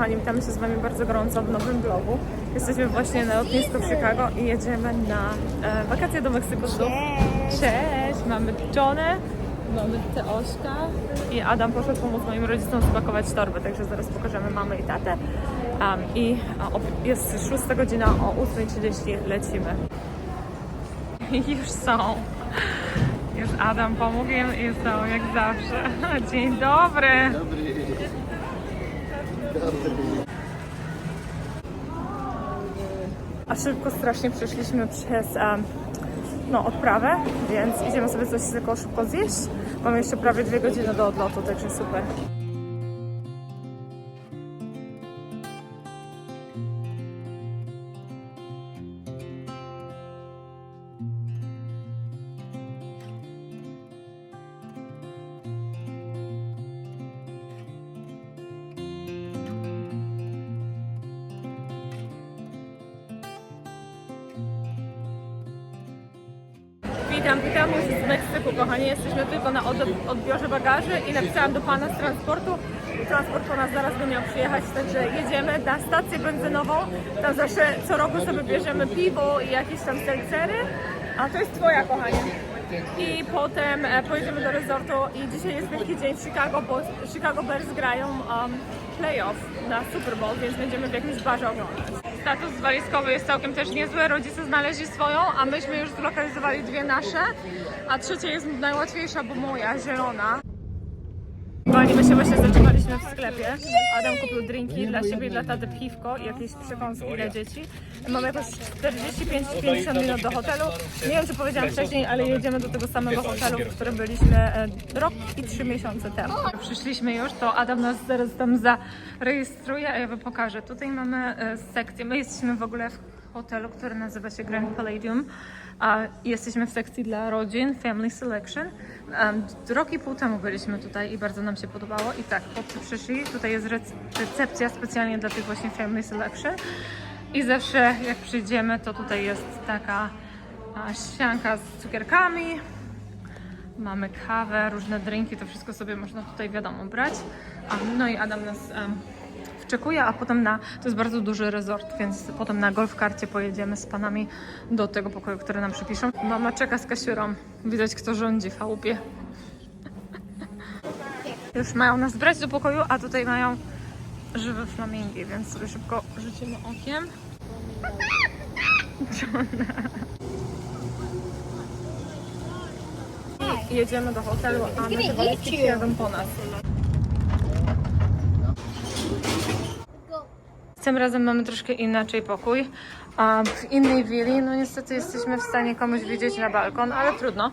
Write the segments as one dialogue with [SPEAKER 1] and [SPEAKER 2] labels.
[SPEAKER 1] kochani, witamy się z Wami bardzo gorąco w nowym vlogu. Jesteśmy właśnie na lotnisku w Chicago i jedziemy na e, wakacje do Meksyku znów. Cześć! Mamy Johnę, mamy Teośka i Adam poszedł pomóc moim rodzicom spakować torby, także zaraz pokażemy mamę i tatę. Um, I ob- jest 6 godzina, o 8.30 lecimy. I już są. Już Adam pomógł im i są jak zawsze. Dzień dobry. A szybko strasznie przeszliśmy przez em, no, odprawę, więc idziemy sobie coś tylko szybko zjeść. Mamy jeszcze prawie dwie godziny do odlotu, także super. Bagaży i napisałam do pana z transportu. Transport po nas zaraz by miał przyjechać, także jedziemy na stację benzynową. Tam zawsze co roku sobie bierzemy piwo i jakieś tam selcery. A to jest twoja, kochanie. I potem e, pojedziemy do resortu i dzisiaj jest wielki dzień w Chicago, bo Chicago Bears grają um, playoff na Super Bowl, więc będziemy w jakimś barze oglądać. Status walizkowy jest całkiem też niezły, rodzice znaleźli swoją, a myśmy już zlokalizowali dwie nasze, a trzecia jest najłatwiejsza, bo moja, zielona. Kochani, my się właśnie zaczekaliśmy w sklepie. Adam kupił drinki dla siebie i dla taty piwko i jakieś przekąski dla dzieci. Mamy jakoś 45-50 minut do hotelu. Nie wiem, czy powiedziałam wcześniej, ale jedziemy do tego samego hotelu, w którym byliśmy e, rok i trzy miesiące temu. Przyszliśmy już, to Adam nas zaraz tam zarejestruje, a ja wam pokażę. Tutaj mamy e, sekcję. My jesteśmy w ogóle w hotelu, który nazywa się Grand Palladium. A jesteśmy w sekcji dla rodzin, Family Selection. Rok i pół temu byliśmy tutaj i bardzo nam się podobało. I tak, chłopcy przyszli, tutaj jest rec- recepcja specjalnie dla tych właśnie Family Selection. I zawsze jak przyjdziemy, to tutaj jest taka ścianka z cukierkami. Mamy kawę, różne drinki, to wszystko sobie można tutaj wiadomo brać. No i Adam nas em, wczekuje, a potem na, to jest bardzo duży resort, więc potem na golfkarcie pojedziemy z panami do tego pokoju, który nam przypiszą. Mama czeka z kasiurą, widać kto rządzi w chałupie. Już mają nas brać do pokoju, a tutaj mają żywe flamingi, więc sobie szybko rzucimy okiem. Jedziemy do hotelu, a walizki przyjadą po nas. Tym razem mamy troszkę inaczej pokój. A w innej willi, no niestety jesteśmy w stanie komuś widzieć na balkon, ale trudno.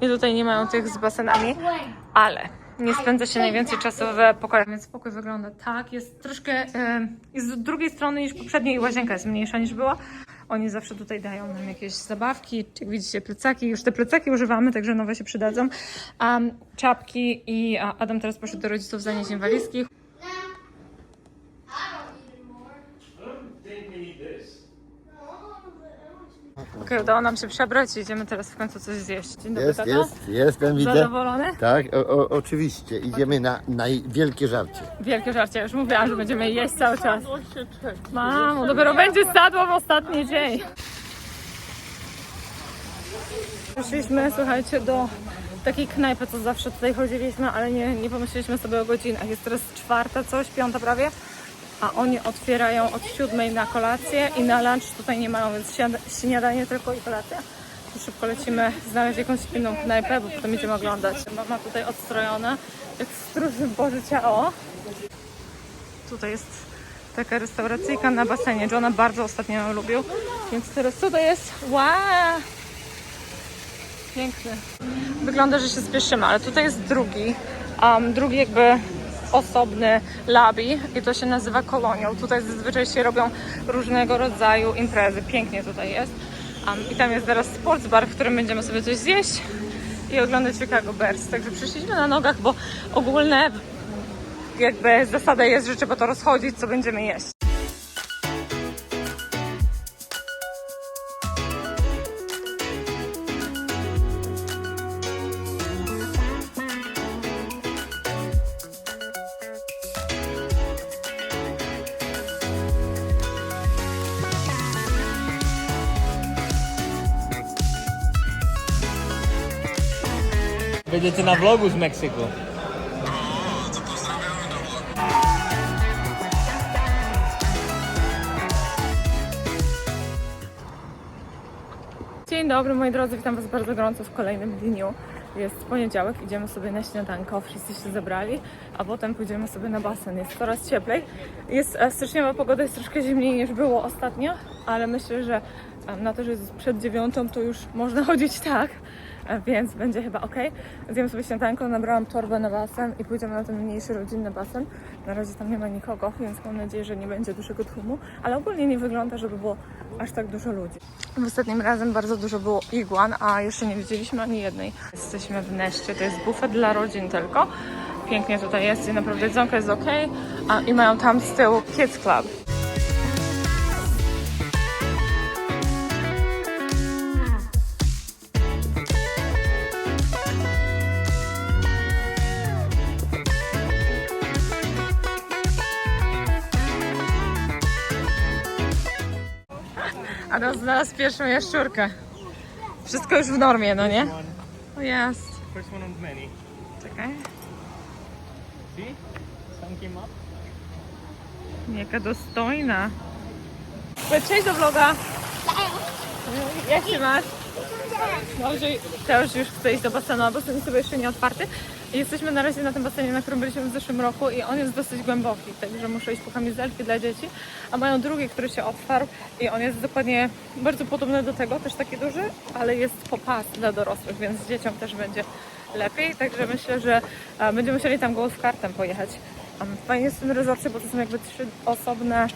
[SPEAKER 1] I tutaj nie mają tych z basenami, ale nie spędza się najwięcej czasu w pokojach, więc pokój wygląda tak. Jest troszkę, jest z drugiej strony niż poprzedniej i łazienka jest mniejsza niż była. Oni zawsze tutaj dają nam jakieś zabawki, jak widzicie plecaki, już te plecaki używamy, także nowe się przydadzą. Um, czapki i Adam teraz poszedł do rodziców zanieść walizki. Okej, udało nam się przebrać i idziemy teraz w końcu coś zjeść. Dzień dobry,
[SPEAKER 2] Jest, jest, jestem, widzę.
[SPEAKER 1] Zadowolony?
[SPEAKER 2] Tak, o, o, oczywiście. Idziemy na, na wielkie żarcie.
[SPEAKER 1] Wielkie żarcie, już mówiłam, że będziemy jeść cały czas. Mamo, dopiero będzie sadło w ostatni dzień. Poszliśmy, słuchajcie, do takiej knajpy, co zawsze tutaj chodziliśmy, ale nie, nie pomyśleliśmy sobie o godzinach. Jest teraz czwarta coś, piąta prawie, a oni otwierają od siódmej na kolację i na lunch tutaj nie mają, więc śniada- śniadanie tylko i kolacja. To szybko lecimy znaleźć jakąś inną knajpę, bo potem będziemy oglądać. Mama tutaj odstrojona, jak stróży Boże Ciało. Tutaj jest taka restauracyjka na basenie. Johna bardzo ostatnio ją lubił, więc teraz tutaj jest. Wow! Piękny. Wygląda, że się spieszymy, ale tutaj jest drugi, um, drugi jakby osobny lobby i to się nazywa kolonią. Tutaj zazwyczaj się robią różnego rodzaju imprezy. Pięknie tutaj jest. Um, I tam jest zaraz sports bar, w którym będziemy sobie coś zjeść i oglądać Chicago Bears. Także przyszliśmy na nogach, bo ogólne jakby zasada jest, że trzeba to rozchodzić, co będziemy jeść.
[SPEAKER 3] Na vlogu z Meksyku.
[SPEAKER 1] Dzień dobry moi drodzy, witam Was bardzo gorąco w kolejnym dniu. Jest poniedziałek, idziemy sobie na śniadanko, wszyscy się zebrali, a potem pójdziemy sobie na basen. Jest coraz cieplej. Jest e, styczniowa pogoda, jest troszkę zimniej niż było ostatnio, ale myślę, że e, na to, że jest przed dziewiątą, to już można chodzić tak, więc będzie chyba ok. Zjemy sobie śniadanko, nabrałam torbę na basen i pójdziemy na ten mniejszy rodzinny basen. Na razie tam nie ma nikogo, więc mam nadzieję, że nie będzie dużego tłumu, ale ogólnie nie wygląda, żeby było aż tak dużo ludzi. Ostatnim razem bardzo dużo było iguan, a jeszcze nie widzieliśmy ani jednej. Jesteśmy w Neście, to jest bufet dla rodzin tylko. Pięknie tutaj jest i naprawdę jedzonko jest ok. A, I mają tam z tyłu Kids Club. Znalazł pierwszą jaszczurkę. Wszystko już w normie, no nie? O jest.
[SPEAKER 3] First one of many.
[SPEAKER 1] Czekaj.
[SPEAKER 3] See? Sun came up.
[SPEAKER 1] Jaka dostojna. Cześć do vloga. Jak się masz? Dobrze, też już chcę iść do basenu, a basen jest sobie jeszcze nie otwarty. Jesteśmy na razie na tym basenie, na którym byliśmy w zeszłym roku i on jest dosyć głęboki, także muszę iść po kamizelki dla dzieci. A mają drugi, który się otwarł i on jest dokładnie bardzo podobny do tego, też taki duży, ale jest po pas dla dorosłych, więc dzieciom też będzie lepiej. Także myślę, że e, będziemy musieli tam golf kartem pojechać. Fajnie jest w tym rezorcie, bo to są jakby trzy osobne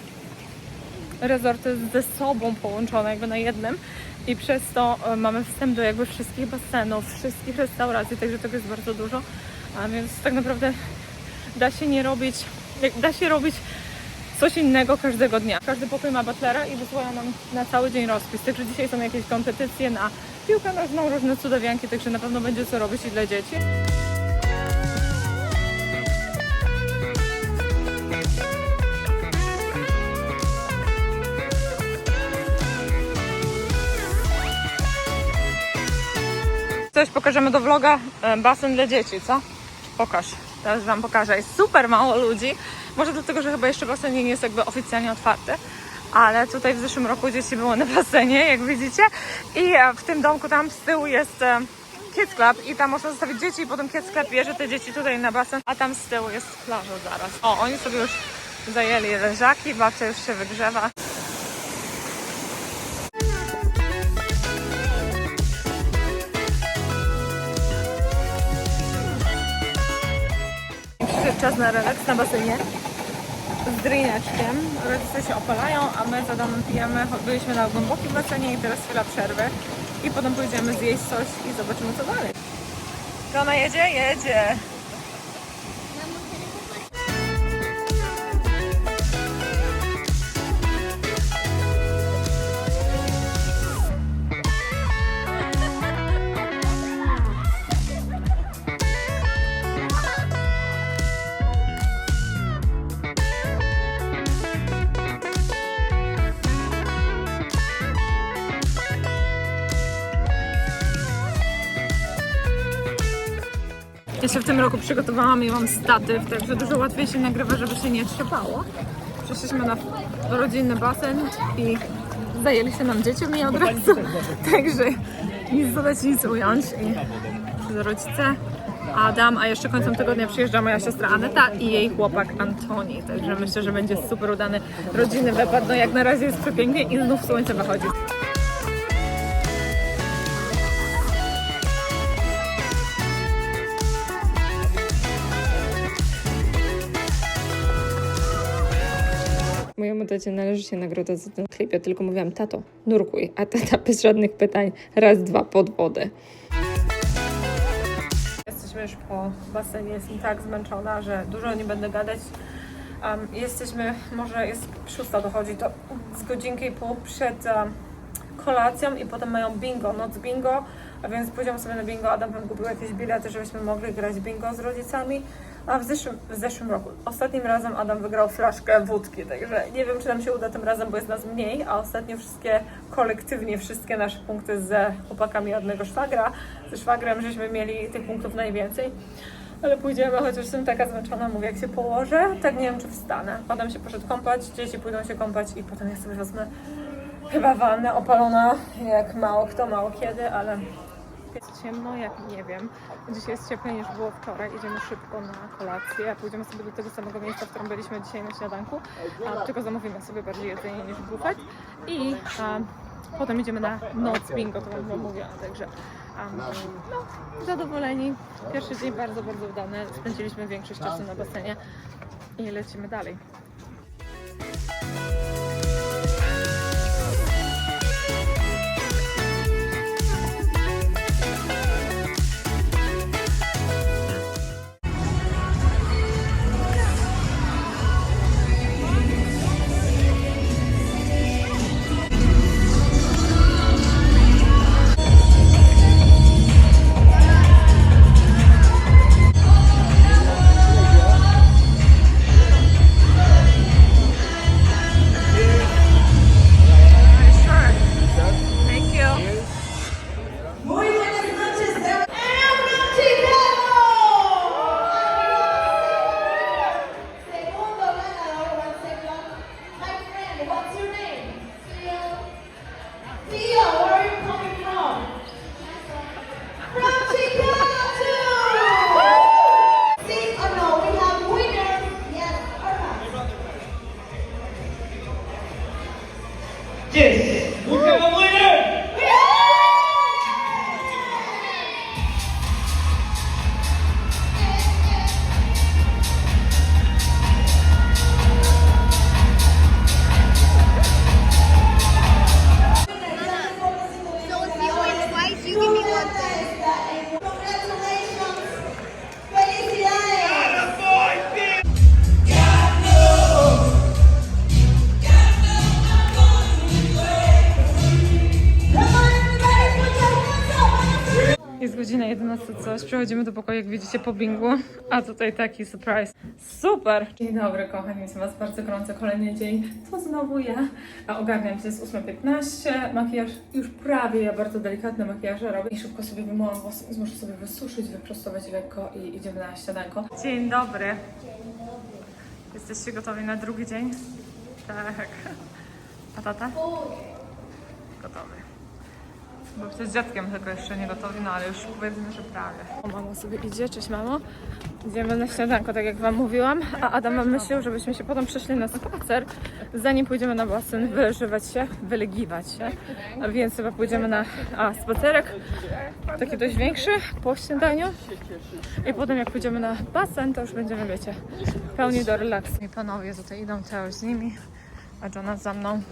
[SPEAKER 1] rezorty ze sobą połączone jakby na jednym i przez to e, mamy wstęp do jakby wszystkich basenów, wszystkich restauracji, także tego jest bardzo dużo, a więc tak naprawdę da się nie robić, da się robić coś innego każdego dnia. Każdy pokój ma butlera i wysłała nam na cały dzień rozpis, także dzisiaj są jakieś kompetycje na piłkę nożną, różne cudawianki, także na pewno będzie co robić i dla dzieci. Coś pokażemy do vloga. E, Basen dla dzieci, co? Pokaż. Teraz wam pokażę. Jest super mało ludzi. Może dlatego, że chyba jeszcze basen nie jest jakby oficjalnie otwarty. Ale tutaj w zeszłym roku dzieci było na basenie, jak widzicie. I e, w tym domku tam z tyłu jest e, Kids Club i tam można zostawić dzieci i potem Kids Club bierze te dzieci tutaj na basen, a tam z tyłu jest plaża zaraz. O, oni sobie już zajęli leżaki, babcia już się wygrzewa. Czas na relaks na basenie z drineczkiem. Rodzice się opalają, a my za domem pijemy. Byliśmy na głębokim basenie i teraz chwila przerwy. I potem pójdziemy zjeść coś i zobaczymy co dalej. Czy ona jedzie? Jedzie. Ja się w tym roku przygotowałam i mam statyw, także dużo łatwiej się nagrywa, żeby się nie trzepało. Przyszliśmy na rodzinny basen i zajęli się nam dziećmi od razu. Także nic dodać, nic ująć. I rodzice Adam, a jeszcze końcem tygodnia przyjeżdża moja siostra Aneta i jej chłopak Antoni. Także myślę, że będzie super udany rodzinny wypad. No jak na razie jest przepięknie i znów słońce wychodzi.
[SPEAKER 4] Mojemu tacie należy się nagroda za ten klip. Ja tylko mówiłam, tato, nurkuj, a tata bez żadnych pytań, raz, dwa, pod wodę.
[SPEAKER 1] Jesteśmy już po basenie, jestem tak zmęczona, że dużo nie będę gadać. Um, jesteśmy, może jest szósta dochodzi, to z godzinki i pół przed um, kolacją i potem mają bingo, noc bingo, a więc pójdziemy sobie na bingo. Adam tam kupił jakieś bilety, żebyśmy mogli grać bingo z rodzicami. A w zeszłym, w zeszłym roku, ostatnim razem Adam wygrał flaszkę wódki, także nie wiem, czy nam się uda tym razem, bo jest nas mniej, a ostatnio wszystkie, kolektywnie wszystkie nasze punkty ze chłopakami jednego szwagra, ze szwagrem, żeśmy mieli tych punktów najwięcej. Ale pójdziemy, chociaż jestem taka zmęczona, mówię, jak się położę, tak nie wiem, czy wstanę. Adam się poszedł kąpać, dzieci pójdą się kąpać i potem ja sobie wezmę chyba wannę opalona, jak mało kto, mało kiedy, ale jest ciemno, jak nie wiem. Dzisiaj jest cieplej niż było wczoraj. Idziemy szybko na kolację. Pójdziemy sobie do tego samego miejsca, w którym byliśmy dzisiaj na śniadanku. A, tylko zamówimy sobie bardziej jedzenie niż bufet. I a, potem idziemy na noc bingo, to wam mówiłam. Także a, no, zadowoleni. Pierwszy dzień bardzo, bardzo udany. Spędziliśmy większość czasu na basenie i lecimy dalej. Godzina 11 coś, przechodzimy do pokoju, jak widzicie, po bingu, a tutaj taki surprise. Super! Dzień dobry, kochani, witam Was bardzo gorąco, kolejny dzień, to znowu ja. A ogarniam się z 8.15, makijaż już prawie, ja bardzo delikatny makijaż robię i szybko sobie wymyłam włosy, muszę sobie wysuszyć, wyprostować lekko i idziemy na śniadanko. Dzień dobry. Jesteście gotowi na drugi dzień? Tak. A tata? Gotowy. Bo przecież z dziadkiem tylko jeszcze nie gotowi, no ale już powiedzmy, że prawie. Mama sobie idzie, cześć mamo. Idziemy na śniadanko, tak jak wam mówiłam, a Adam myślał, żebyśmy się potem przeszli na spacer, zanim pójdziemy na basen, wyleżywać się, wylegiwać się. A więc chyba pójdziemy na a, spacerek, taki dość większy, po śniadaniu. I potem jak pójdziemy na basen, to już będziemy, wiecie, pełni do relaksu. I panowie tutaj idą cały z nimi, a Jonas za mną,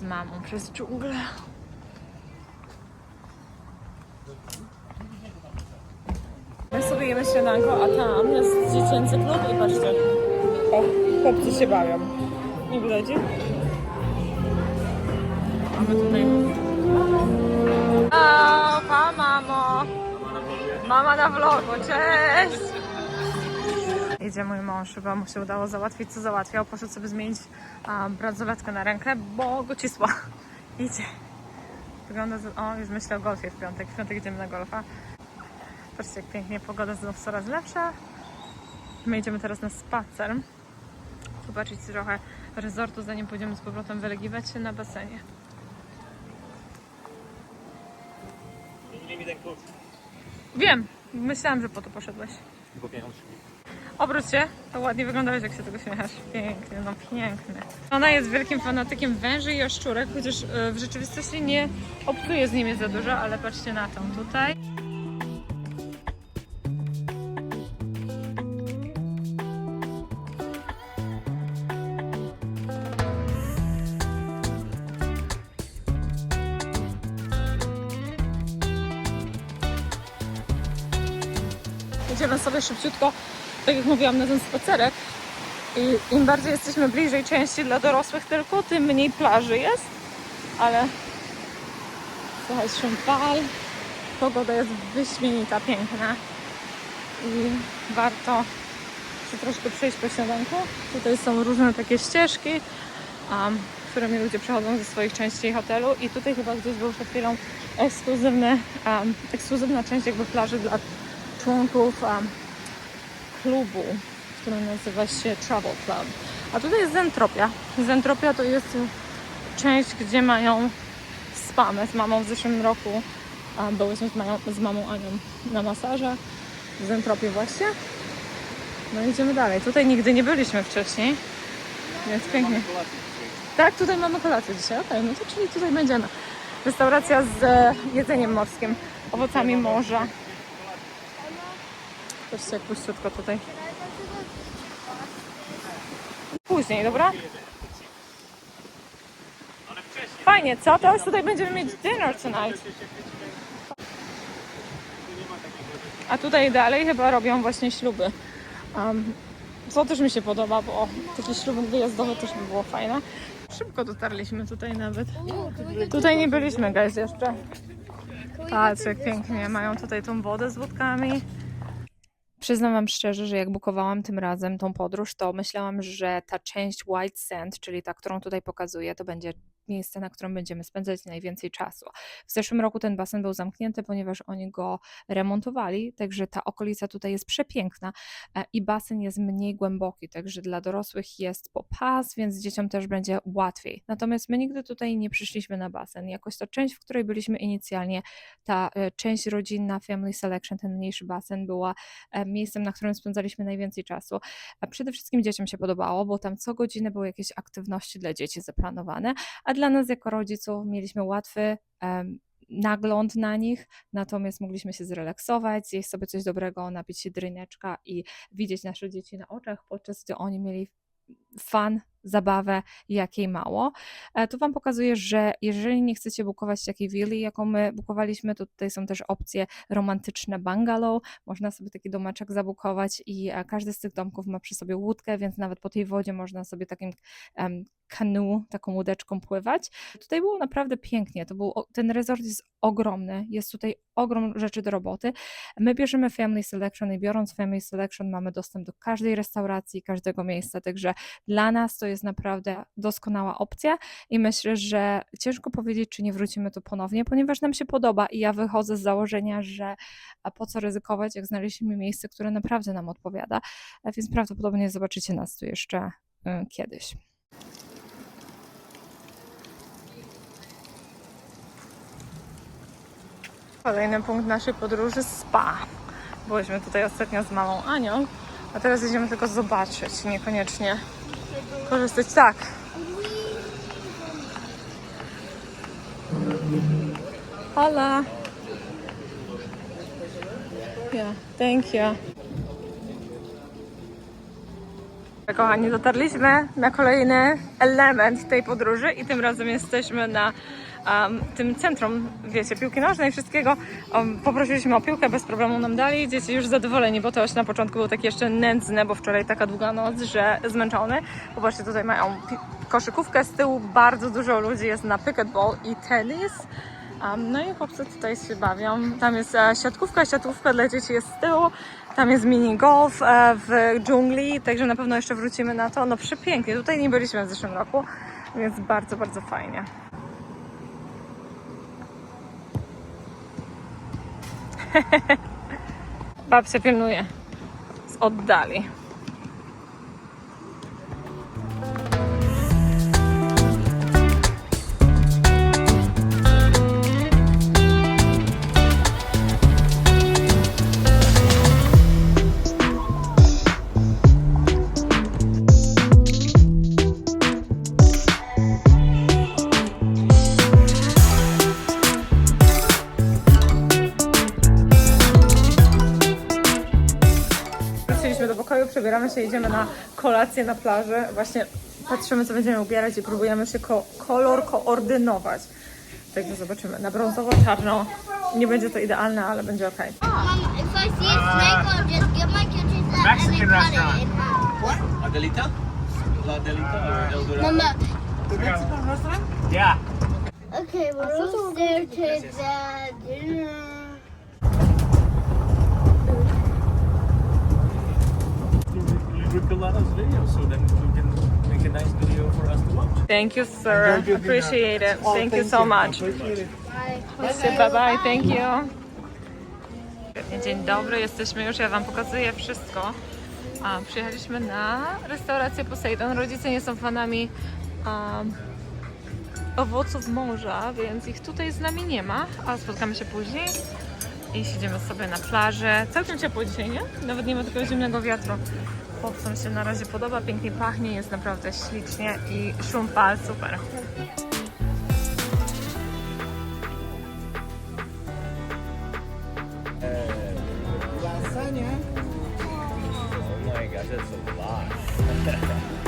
[SPEAKER 1] z mamą przez dżunglę. My jemy śniadanko, a tam jest dziecięcy klub i patrzcie. O, chłopcy się bawią. Nie widać? A my tutaj... O, pa mamo! Mama na vlogu, cześć! Idzie mój mąż, chyba mu się udało załatwić, co załatwiał. Poszedł sobie zmienić bransoletkę na rękę, bo go cisła. Idzie. Wygląda, z... o, już myślę o golfie w piątek. W piątek idziemy na golfa. Patrzcie, jak pięknie pogoda znów coraz lepsza. My idziemy teraz na spacer. Zobaczyć trochę resortu, zanim pójdziemy z powrotem wylegiwać się na basenie.
[SPEAKER 3] Nie mi ten klucz.
[SPEAKER 1] Wiem, myślałam, że po to poszedłeś.
[SPEAKER 3] Tylko pieniążki.
[SPEAKER 1] Obróć się, to ładnie wyglądałeś, jak się tego śmiechasz. Pięknie, no pięknie. Ona jest wielkim fanatykiem węży i jaszczurek, chociaż e, w rzeczywistości nie obcuje z nimi za dużo, ale patrzcie na tą tutaj. Szybciutko, tak jak mówiłam, na ten spacerek. I im bardziej jesteśmy bliżej części dla dorosłych tylko, tym mniej plaży jest. Ale słuchaj, szum fal. Pogoda jest wyśmienita, piękna. i warto się troszkę przejść po śniadanku. Tutaj są różne takie ścieżki, um, którymi ludzie przechodzą ze swoich części hotelu i tutaj chyba gdzieś był przed chwilą ekskluzywny, um, ekskluzywna część jakby plaży dla członków um, klubu, który nazywa się Travel Club. A tutaj jest Zentropia. Zentropia to jest część, gdzie mają spa. My z mamą w zeszłym roku a, byłyśmy z, mają, z mamą Anią na masażach w Zentropię właśnie. No idziemy dalej. Tutaj nigdy nie byliśmy wcześniej, więc pięknie. Tak, tutaj mamy kolację dzisiaj. Okej, no to czyli tutaj będziemy. Restauracja z e, jedzeniem morskim, owocami morza. Patrzcie jak puściutko tutaj. Później, dobra? Fajnie, co? Teraz tutaj będziemy mieć dinner tonight. A tutaj dalej chyba robią właśnie śluby. Um, co też mi się podoba, bo takie śluby wyjazdowe też by było fajne. Szybko dotarliśmy tutaj nawet. Tutaj nie byliśmy, guys, jeszcze. Patrz, jak pięknie. Mają tutaj tą wodę z wódkami.
[SPEAKER 4] Przyznam Wam szczerze, że jak bukowałam tym razem tą podróż, to myślałam, że ta część White Sand, czyli ta, którą tutaj pokazuję, to będzie miejsce, na którym będziemy spędzać najwięcej czasu. W zeszłym roku ten basen był zamknięty, ponieważ oni go remontowali, także ta okolica tutaj jest przepiękna e, i basen jest mniej głęboki, także dla dorosłych jest po pas, więc dzieciom też będzie łatwiej. Natomiast my nigdy tutaj nie przyszliśmy na basen. Jakoś ta część, w której byliśmy inicjalnie, ta e, część rodzinna, Family Selection, ten mniejszy basen była e, miejscem, na którym spędzaliśmy najwięcej czasu. Przede wszystkim dzieciom się podobało, bo tam co godzinę były jakieś aktywności dla dzieci zaplanowane, a dla nas jako rodziców mieliśmy łatwy nagląd na nich, natomiast mogliśmy się zrelaksować, zjeść sobie coś dobrego, napić się dryneczka i widzieć nasze dzieci na oczach, podczas gdy oni mieli fan, zabawę, jakiej mało. E, Tu Wam pokazuję, że jeżeli nie chcecie bukować takiej willi, jaką my bukowaliśmy, to tutaj są też opcje romantyczne bungalow. Można sobie taki domeczek zabukować i e, każdy z tych domków ma przy sobie łódkę, więc nawet po tej wodzie można sobie takim kanu, taką łódeczką pływać. Tutaj było naprawdę pięknie. To był, ten resort jest ogromny, jest tutaj ogrom rzeczy do roboty. My bierzemy Family Selection i biorąc Family Selection mamy dostęp do każdej restauracji, każdego miejsca, także dla nas to jest naprawdę doskonała opcja i myślę, że ciężko powiedzieć, czy nie wrócimy tu ponownie, ponieważ nam się podoba i ja wychodzę z założenia, że po co ryzykować, jak znaleźliśmy miejsce, które naprawdę nam odpowiada, więc prawdopodobnie zobaczycie nas tu jeszcze y, kiedyś.
[SPEAKER 1] Kolejny punkt naszej podróży spa. Byliśmy tutaj ostatnio z mamą Anią, a teraz idziemy tylko zobaczyć, niekoniecznie korzystać. Tak. Hola. Yeah, thank you. Kochani, dotarliśmy na kolejny element tej podróży i tym razem jesteśmy na um, tym centrum, wiecie, piłki nożnej i wszystkiego. Um, poprosiliśmy o piłkę, bez problemu nam dali. Dzieci już zadowoleni, bo to na początku był taki jeszcze nędzny, bo wczoraj taka długa noc, że zmęczony. Popatrzcie, tutaj mają koszykówkę z tyłu, bardzo dużo ludzi jest na pickleball i tenis. Um, no i chłopcy tutaj się bawią. Tam jest e, siatkówka, siatkówka dla dzieci jest z tyłu. Tam jest mini golf e, w dżungli, także na pewno jeszcze wrócimy na to. No przepięknie, tutaj nie byliśmy w zeszłym roku, więc bardzo, bardzo fajnie. Babcia pilnuje z oddali. Się, idziemy na kolację na plaży. Właśnie patrzymy, co będziemy ubierać i próbujemy się ko- kolor koordynować. Także zobaczymy. Na brązowo-czarno nie będzie to idealne, ale będzie ok.
[SPEAKER 5] It in half.
[SPEAKER 3] Adelita? La Adelita or El Dorado?
[SPEAKER 5] Mama,
[SPEAKER 3] Yeah.
[SPEAKER 5] okay, we're almost there to the dinner.
[SPEAKER 3] Rip Lana's video so then we can make a nice video for us to watch.
[SPEAKER 1] Thank you, sir. Appreciate it. Thank you so much. Bye bye, thank you. Dzień dobry, jesteśmy już, ja Wam pokazuję wszystko. A, przyjechaliśmy na restaurację Poseidon. Rodzice nie są fanami um, owoców morza, więc ich tutaj z nami nie ma, a spotkamy się później i siedzimy sobie na plaży. Całkiem ciepło dzisiaj, nie? Nawet nie ma takiego zimnego wiatru. Chłopcom się na razie podoba, pięknie pachnie, jest naprawdę ślicznie i szum fal, super.
[SPEAKER 3] Oh my god, that's a lot.